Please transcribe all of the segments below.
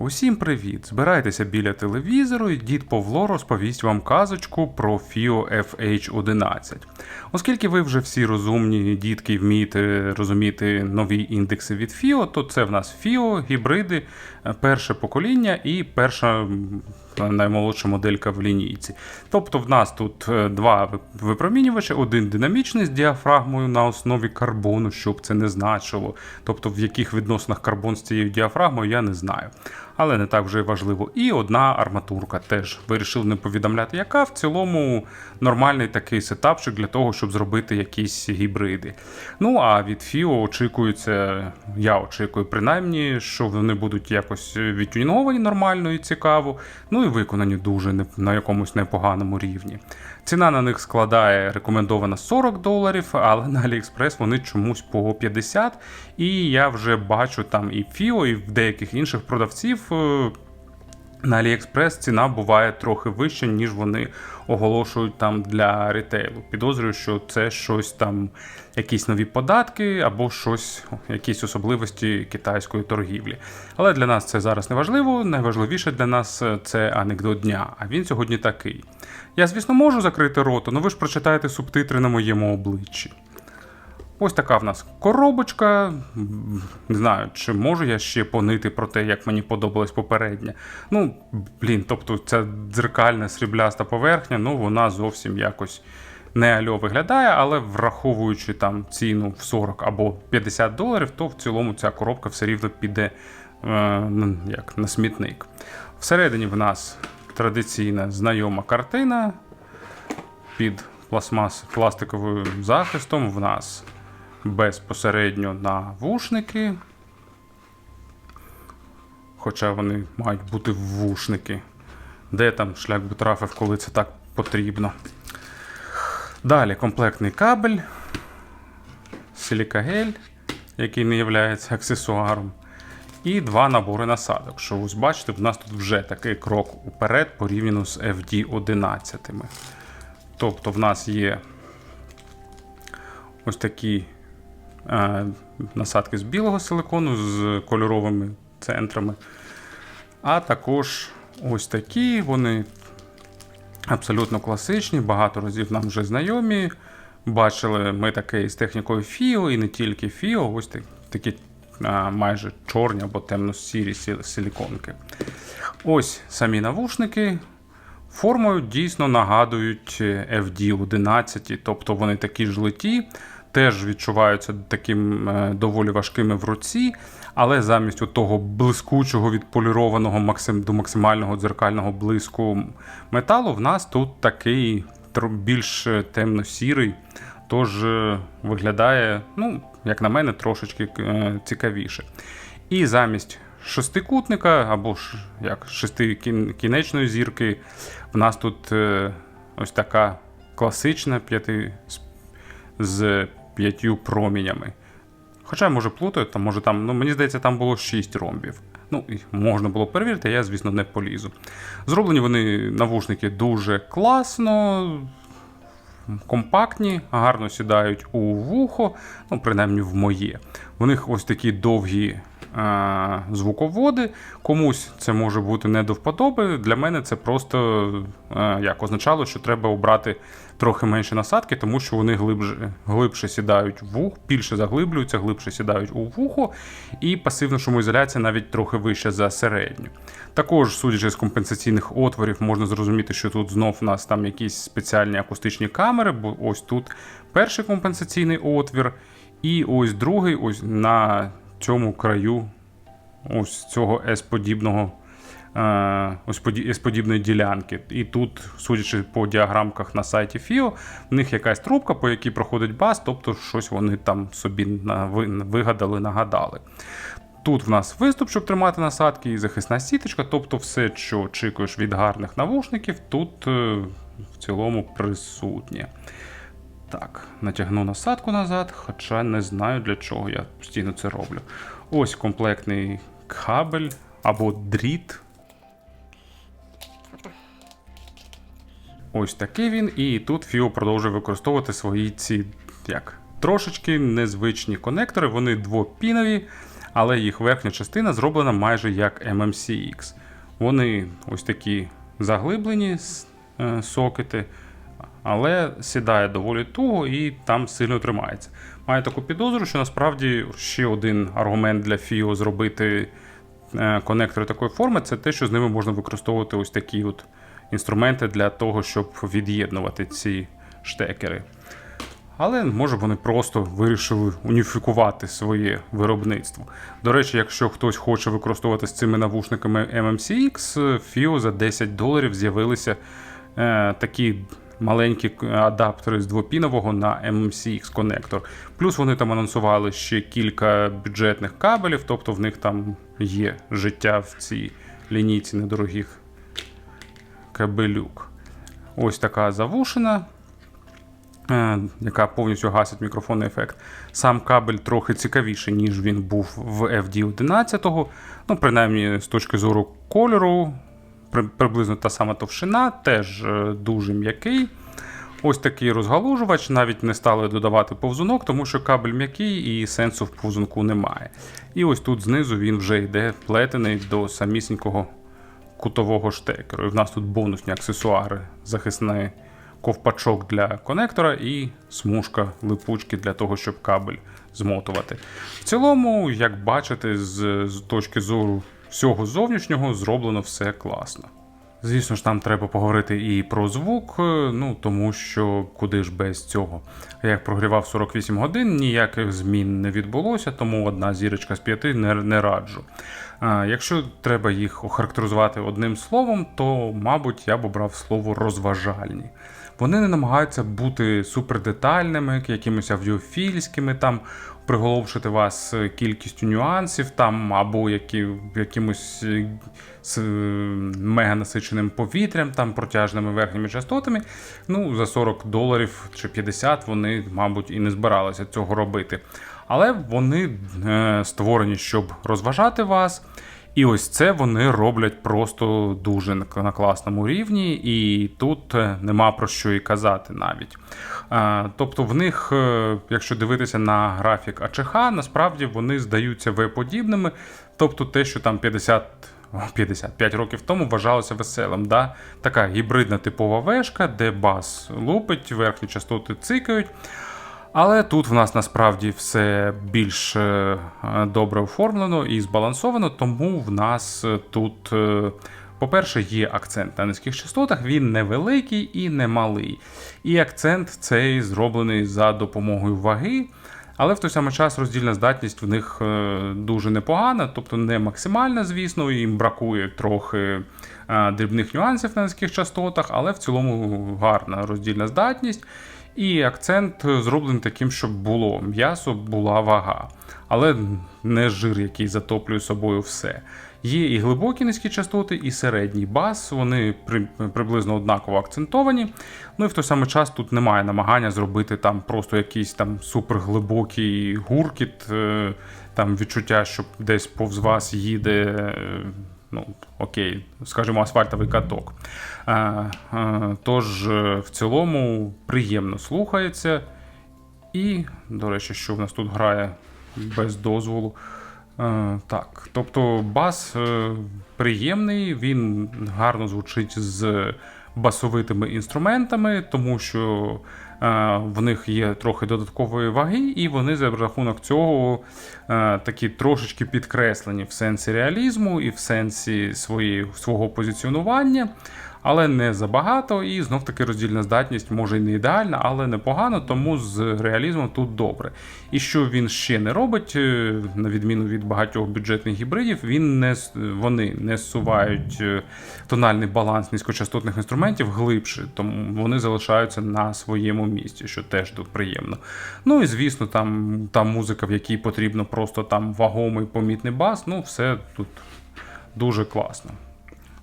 Усім привіт! Збирайтеся біля телевізору і дід Павло розповість вам казочку про FIO FH11. Оскільки ви вже всі розумні дітки вмієте розуміти нові індекси від FIO, то це в нас FIO, гібриди, е, перше покоління і перша наймолодша моделька в лінійці. Тобто в нас тут е, два вип- випромінювачі, один динамічний з діафрагмою на основі карбону, щоб це не значило. Тобто в яких відносинах карбон з цією діафрагмою, я не знаю. Але не так вже важливо. І одна арматурка теж вирішив не повідомляти, яка в цілому нормальний такий сетапчик для того, щоб зробити якісь гібриди. Ну а від FIO очікується, я очікую принаймні, що вони будуть якось відтюнінговані нормально і цікаво, ну і виконані дуже на якомусь непоганому рівні. Ціна на них складає рекомендована 40 доларів, але на AliExpress вони чомусь по 50. І я вже бачу там і Фіо, і в деяких інших продавців. На AliExpress ціна буває трохи вища, ніж вони оголошують там для ретейлу. Підозрюю, що це щось там, якісь нові податки або щось, якісь особливості китайської торгівлі. Але для нас це зараз не важливо. Найважливіше для нас е, це анекдот дня. А він сьогодні такий. Я, звісно, можу закрити рота, але ви ж прочитаєте субтитри на моєму обличчі. Ось така в нас коробочка. Не знаю, чи можу я ще понити про те, як мені подобалось попереднє. Ну, блін, тобто ця дзеркальна срібляста поверхня, ну вона зовсім якось не альо виглядає, але враховуючи там ціну в 40 або 50 доларів, то в цілому ця коробка все рівно піде е, ну, як, на смітник. Всередині в нас традиційна знайома картина під пластмас, пластиковим захистом в нас безпосередньо навушники. Хоча вони мають бути ввушники. Де там шлях би трафив, коли це так потрібно. Далі комплектний кабель, силікагель, який не є аксесуаром. І два набори насадок. Що ось бачите, в нас тут вже такий крок уперед порівняно з FD11. Тобто в нас є ось такі насадки з білого силикону з кольоровими центрами. А також ось такі, вони абсолютно класичні, багато разів нам вже знайомі. Бачили ми таке з технікою FIO, і не тільки FIO, ось так- такі а, майже чорні або темно-сірі сі- силіконки. Ось самі навушники. Формою дійсно нагадують е, FD11, тобто вони такі ж литі, теж відчуваються таким е, доволі важкими в руці, але замість того блискучого відполірованого до максимального дзеркального блиску металу, в нас тут такий більш темно-сірий, тож е, виглядає, ну, як на мене, трошечки е, цікавіше. І замість шестикутника або ж як шестикінечної зірки, в нас тут ось така класична п'яти з, п'ятью промінями. Хоча я може плутаю, там може там, ну мені здається, там було 6 ромбів. Ну, можна було перевірити, я, звісно, не полізу. Зроблені вони навушники дуже класно, компактні, гарно сідають у вухо, ну, принаймні в моє. У них ось такі довгі звуководи. Комусь це може бути не до вподоби. Для мене це просто е, як означало, що треба обрати трохи менше насадки, тому що вони глибше, глибше сідають в вух, більше заглиблюються, глибше сідають у вухо, і пасивна шумоізоляція навіть трохи вища за середню. Також, судячи з компенсаційних отворів, можна зрозуміти, що тут знов у нас там якісь спеціальні акустичні камери, бо ось тут перший компенсаційний отвір, і ось другий, ось на цьому краю ось цього S-подібного. е, Ось поді- S-подібної ділянки. І тут, судячи по діаграмках на сайті FIO, в них якась трубка, по якій проходить бас, тобто щось вони там собі вигадали, нагадали. Тут в нас виступ, щоб тримати насадки, і захисна сіточка, тобто все, що очікуєш від гарних навушників, тут е, в цілому присутнє. Так, натягну насадку назад, хоча не знаю для чого я постійно це роблю. Ось комплектний кабель або дріт. Ось такий він, і тут FIO продовжує використовувати свої ці як трошечки незвичні конектори. Вони двопінові, але їх верхня частина зроблена майже як MMCX. Вони ось такі заглиблені е, сокети, але сідає доволі туго і там сильно тримається. Маю таку підозру, що насправді ще один аргумент для FIO зробити е, конектори такої форми це те, що з ними можна використовувати ось такі от інструменти для того, щоб від'єднувати ці штекери. Але може вони просто вирішили уніфікувати своє виробництво. До речі, якщо хтось хоче використовувати з цими навушниками MMCX, FIO за 10 доларів з'явилися е, такі маленькі адаптери з двопінового на MMCX конектор. Плюс вони там анонсували ще кілька бюджетних кабелів, тобто в них там є життя в цій лінійці недорогих кабелюк. Ось така завушена е, яка повністю гасить мікрофонний ефект. Сам кабель трохи цікавіший, ніж він був в FD11. Ну, принаймні, з точки зору кольору, приблизно та сама товщина, теж е, дуже м'який. Ось такий розгалужувач, навіть не стали додавати повзунок, тому що кабель м'який і сенсу в повзунку немає. І ось тут знизу він вже йде плетений до самісінького кутового штекеру. І в нас тут бонусні аксесуари, захисний ковпачок для конектора і смужка липучки для того, щоб кабель змотувати. В цілому, як бачите, з, з точки зору всього зовнішнього зроблено все класно. Звісно ж, там треба поговорити і про звук, е, ну тому що куди ж без цього. Я як прогрівав 48 годин, ніяких змін не відбулося, тому одна зірочка з п'яти не, не раджу. А, якщо треба їх охарактеризувати одним словом, то, мабуть, я б обрав слово розважальні. Вони не намагаються бути супердетальними, якимись авдіофільськими, там приголомшити вас е, кількістю нюансів, там або які, якимось е, з е, мега насиченим повітрям, там протяжними верхніми частотами. Ну, за 40 доларів чи 50 вони, мабуть, і не збиралися цього робити. Але вони е, створені, щоб розважати вас. І ось це вони роблять просто дуже на класному рівні, і тут е, нема про що і казати навіть. Е, Тобто, в них, е, якщо дивитися на графік АЧХ, насправді вони здаються В-подібними. Тобто те, що там 50. 55 років тому вважалося веселим. Да? Така гібридна типова вешка, де бас лупить, верхні частоти цикають. Але тут в нас насправді все більш е, добре оформлено і збалансовано, тому в нас е, тут, е, по-перше, є акцент на низьких частотах, він невеликий і не малий. І акцент цей зроблений за допомогою ваги. Але в той самий час роздільна здатність в них дуже непогана, тобто не максимальна, звісно, їм бракує трохи дрібних нюансів на низьких частотах, але в цілому гарна роздільна здатність. І акцент зроблений таким, щоб було м'ясо, була вага, але не жир, який затоплює собою все. Є і глибокі низькі частоти, і середній бас, вони при, приблизно однаково акцентовані. Ну і в той самий час тут немає намагання зробити там просто якийсь там суперглибокий гуркіт, е, там відчуття, що десь повз вас їде. Ну, окей, скажімо, асфальтовий каток. Е, е, Тож, е, в цілому, приємно слухається. І, до речі, що в нас тут грає без дозволу. Е, Так, тобто бас приємний, він гарно звучить з басовитими інструментами, тому що в них є трохи додаткової ваги, і вони за рахунок цього е, такі трошечки підкреслені в сенсі реалізму і в сенсі свої, свого позиціонування. Але не забагато, і знов таки роздільна здатність може і не ідеальна, але непогано, тому з реалізмом тут добре. І що він ще не робить, е, на відміну від багатьох бюджетних гібридів, він не, вони не зсувають е, тональний баланс низькочастотних інструментів глибше, тому вони залишаються на своєму місці, що теж тут приємно. Ну і звісно, там, там музика, в якій потрібно просто там вагомий помітний бас, ну все тут дуже класно.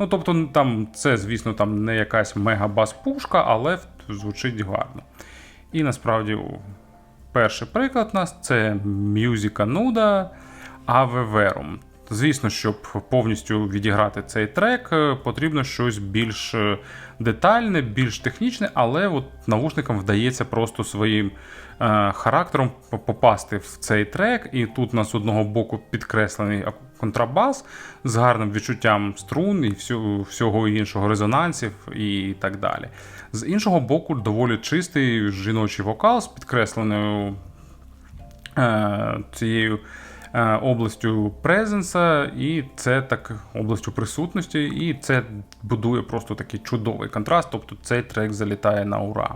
Ну, тобто, там це, звісно, там не якась мега-бас-пушка, але звучить гарно. І насправді, перший приклад у нас це Musica Nuda Ave Verum. Звісно, щоб повністю відіграти цей трек, е, потрібно щось більш е, детальне, більш технічне, але от навушникам вдається просто своїм характером попасти в цей трек. І тут у нас одного боку підкреслений контрабас з гарним відчуттям струн і всього іншого резонансів і так далі. З іншого боку, доволі чистий жіночий вокал з підкресленою е, цією е, областю презенса, і це так областю присутності, і це будує просто такий чудовий контраст. Тобто цей трек залітає на ура.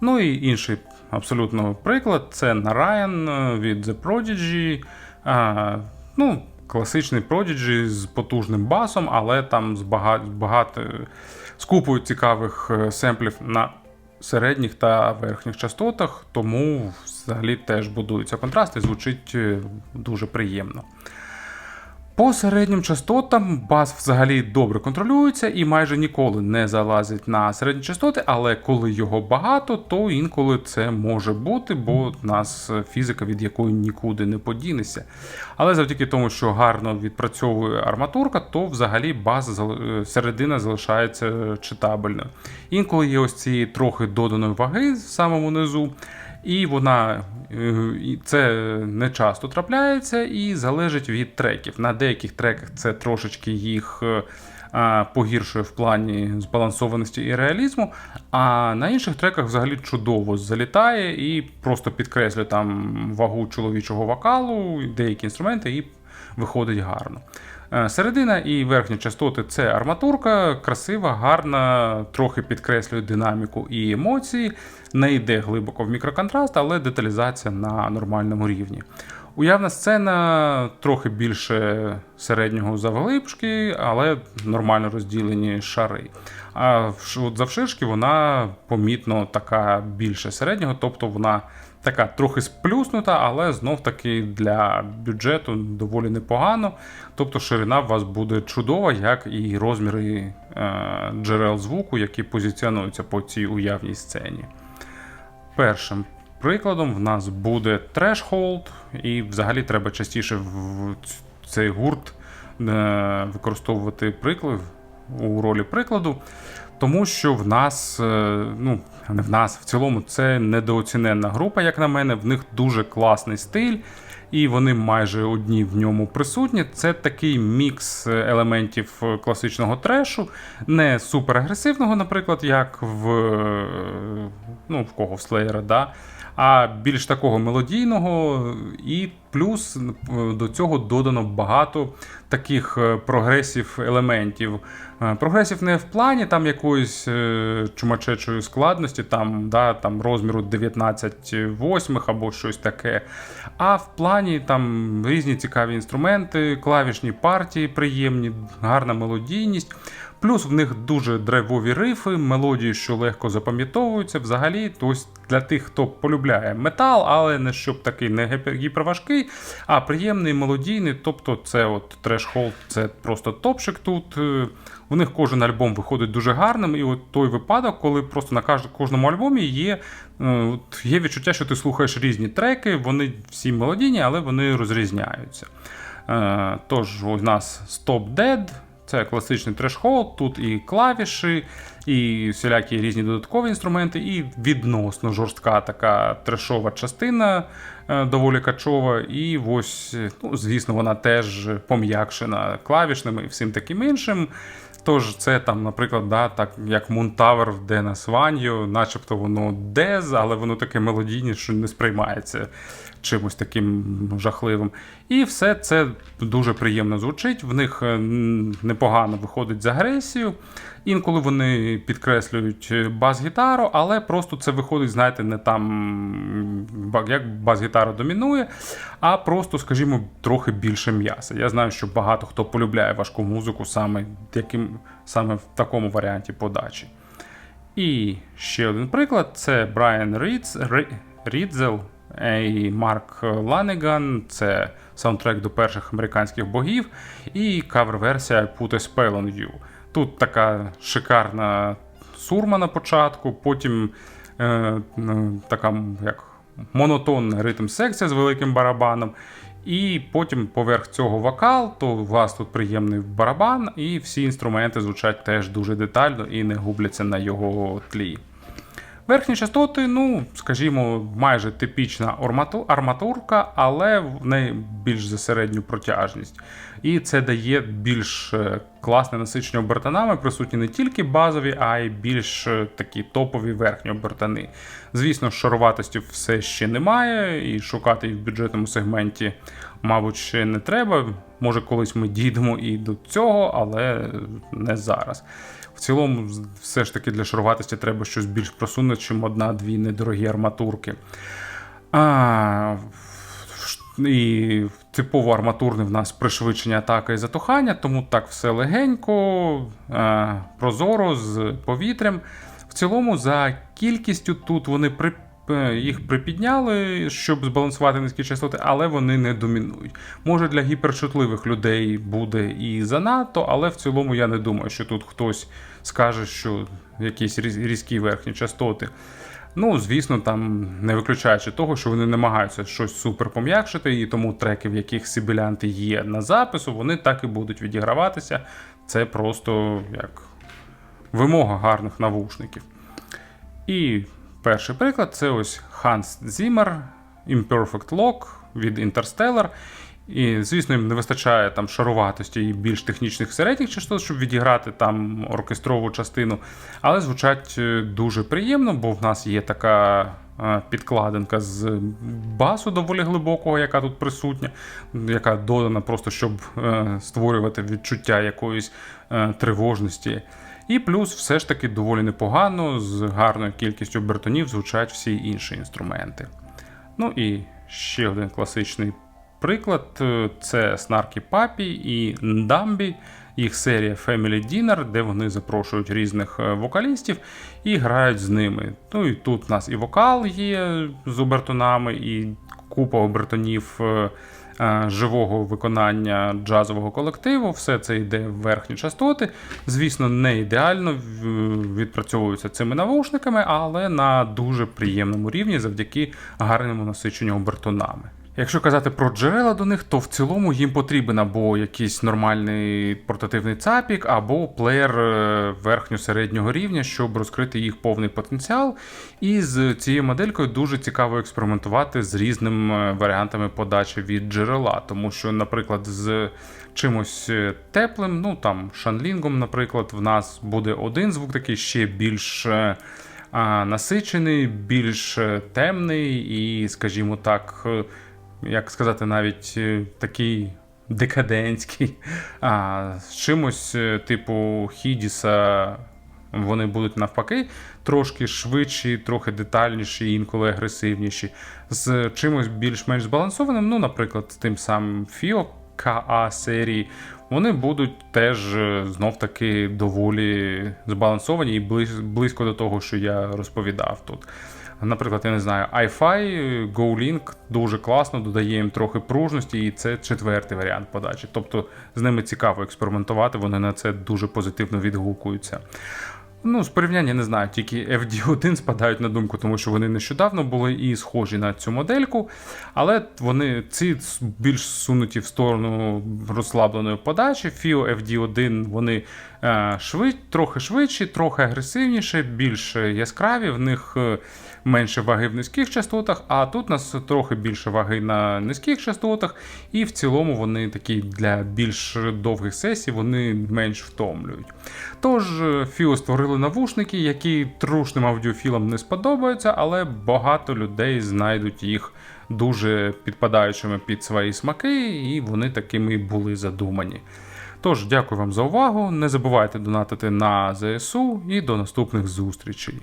Ну і інший абсолютно приклад це Narayan е, від The Prodigy. Е, ну, класичний Prodigy з потужним басом, але там з багато, багато з купою цікавих е, семплів на середніх та верхніх частотах, тому взагалі теж будується контраст і звучить е, дуже приємно. По середнім частотам бас взагалі добре контролюється і майже ніколи не залазить на середні частоти, але коли його багато, то інколи це може бути, бо в нас фізика, від якої нікуди не подінешся. Але завдяки тому, що гарно відпрацьовує арматурка, то взагалі бас е, середина залишається читабельною. Інколи є ось ці трохи доданої ваги в самому низу. І вона е, це не часто трапляється і залежить від треків. На деяких треках це трошечки їх е, погіршує в плані збалансованості і реалізму, а на інших треках взагалі чудово залітає і просто підкреслює там вагу чоловічого вокалу, деякі інструменти, і виходить гарно. Е, Середина і верхні частоти це арматурка, красива, гарна, трохи підкреслює динаміку і емоції, не йде глибоко в мікроконтраст, але деталізація на нормальному рівні. Уявна сцена трохи більше середнього завглибшки, але нормально розділені шари. А от завширшки вона помітно така більше середнього, тобто вона така трохи сплюснута, але знов таки для бюджету доволі непогано. Тобто ширина у вас буде чудова, як і розміри е, джерел звуку, які позиціонуються по цій уявній сцені. Першим прикладом в нас буде Threshold, і взагалі треба частіше в цей гурт е, використовувати приклад у ролі прикладу, тому що в нас, е, ну не в нас, в цілому, це недооціненна група, як на мене. В них дуже класний стиль, і вони майже одні в ньому присутні. Це такий мікс елементів класичного трешу, не суперагресивного, наприклад, як в, е, ну, в кого в Слеєра, да? А більш такого мелодійного, і плюс е, до цього додано багато таких е, прогресів елементів. Е, Прогресів не в плані там якоїсь чумачечої складності, там, да, там розміру 19 восьмих або щось таке. А в плані там різні цікаві інструменти, клавішні партії приємні, гарна мелодійність. Плюс в них дуже драйвові рифи, мелодії, що легко запам'ятовуються. Взагалі, ось для тих, хто полюбляє метал, але не щоб такий не гіпер- гіперважкий, а приємний, мелодійний. Тобто, це от Threshold, це просто топчик тут. Е, У них кожен альбом виходить дуже гарним, і от той випадок, коли просто на кожному альбомі є, е, от є відчуття, що ти слухаєш різні треки, вони всі мелодійні, але вони розрізняються. Е, Тож, у нас Stop Dead. Це класичний трешхолд, тут і клавіші, і всілякі різні додаткові інструменти, і відносно жорстка така трешова частина, е, доволі качова. І ось, ну, звісно, вона теж пом'якшена клавішними і всім таким іншим. Тож це там, наприклад, да, так як Мунтавер в Денас Ваньо, начебто воно дез, але воно таке мелодійне, що не сприймається чимось таким жахливим. І все це дуже приємно звучить. В них е, непогано виходить з агресією. Інколи вони підкреслюють е, бас-гітару, але просто це виходить, знаєте, не там як бас-гітара домінує, а просто, скажімо, трохи більше м'яса. Я знаю, що багато хто полюбляє важку музику саме, яким, саме в такому варіанті подачі. І ще один приклад: це Брайан Рідз, Рі- Рідзел і Марк Ланеган. Це саундтрек до перших американських богів, і кавер-версія Put a Spell on You. Тут така шикарна сурма на початку, потім е, така як монотонна ритм секція з великим барабаном. І потім поверх цього вокал, то у вас тут приємний барабан, і всі інструменти звучать теж дуже детально і не губляться на його тлі. Верхні частоти, ну, скажімо, майже типічна арматурка, але в неї більш за середню протяжність. І це дає більш е, класне насичення обертанами, присутні не тільки базові, а й більш е, такі топові верхні обертани. Звісно, шаруватості все ще немає, і шукати їх в бюджетному сегменті, мабуть, ще не треба. Може, колись ми дійдемо і до цього, але не зараз. В цілому, все ж таки для шаруватості треба щось більш просунути, чим одна-дві недорогі арматурки. А, і типово арматурне в нас пришвидшення атаки і затухання, тому так все легенько, е, прозоро з повітрям. В цілому, за кількістю тут вони при, їх припідняли, щоб збалансувати низькі частоти, але вони не домінують. Може, для гіперчутливих людей буде і занадто, але в цілому я не думаю, що тут хтось скаже, що якісь різкі верхні частоти. Ну, звісно, там не виключаючи того, що вони намагаються щось супер пом'якшити, і тому треки, в яких сибілянти є на запису, вони так і будуть відіграватися. Це просто як вимога гарних навушників. І перший приклад це ось Hans Zimmer Imperfect Lock від Interstellar. І, звісно, їм не вистачає там шаруватості і більш технічних середніх частот, щоб відіграти там оркестрову частину. Але звучать е, дуже приємно, бо в нас є така е, підкладинка з басу доволі глибокого, яка тут присутня, яка додана просто, щоб е, створювати відчуття якоїсь тривожності. І плюс, все ж таки, доволі непогано, з гарною кількістю бертонів звучать всі інші інструменти. Ну і ще один класичний приклад е, це Снаркі Папі і Ndambi, їх серія Family Dinner, де вони запрошують різних е, вокалістів і грають з ними. Ну і тут у нас і вокал є з обертонами, і купа обертонів. Е, Живого виконання джазового колективу, все це йде в верхні частоти. Звісно, не ідеально відпрацьовуються цими навушниками, але на дуже приємному рівні завдяки гарному насиченню обертонами. Якщо казати про джерела до них, то в цілому їм потрібен або якийсь нормальний портативний цапік, або плеєр е, верхньо-середнього рівня, щоб розкрити їх повний потенціал. І з цією моделькою дуже цікаво експериментувати з різними варіантами подачі від джерела, тому що, наприклад, з чимось е, теплим, ну там шанлінгом, наприклад, в нас буде один звук такий ще більш. е, насичений, більш е, темний і, скажімо так, е, як сказати, навіть е, такий декадентський. А з чимось, е, типу Хідіса, вони будуть навпаки трошки швидші, трохи детальніші, інколи агресивніші. З чимось більш-менш збалансованим, ну, наприклад, тим самим Фіо КА серії, вони будуть теж е, знов таки доволі збалансовані і близько до того, що я розповідав тут. Наприклад, я не знаю, iFi, GoLink дуже класно, додає їм трохи пружності, і це четвертий варіант подачі. Тобто з ними цікаво експериментувати, вони на це дуже позитивно відгукуються. Ну, з порівняння не знаю, тільки FD1 спадають на думку, тому що вони нещодавно були і схожі на цю модельку, але вони ці більш сунуті в сторону розслабленої подачі. FIO FD1 вони е, швид, трохи швидші, трохи агресивніші, більш яскраві, в них е, менше ваги в низьких частотах, а тут у нас трохи більше ваги на низьких частотах, і в цілому вони такі для більш довгих сесій вони менш втомлюють. Тож е, FIO створили навушники, які трушним аудіофілам не сподобаються, але багато людей знайдуть їх дуже підпадаючими під свої смаки, і вони такими були задумані. Тож, дякую вам за увагу. Не забувайте донатити на ЗСУ і до наступних зустрічей.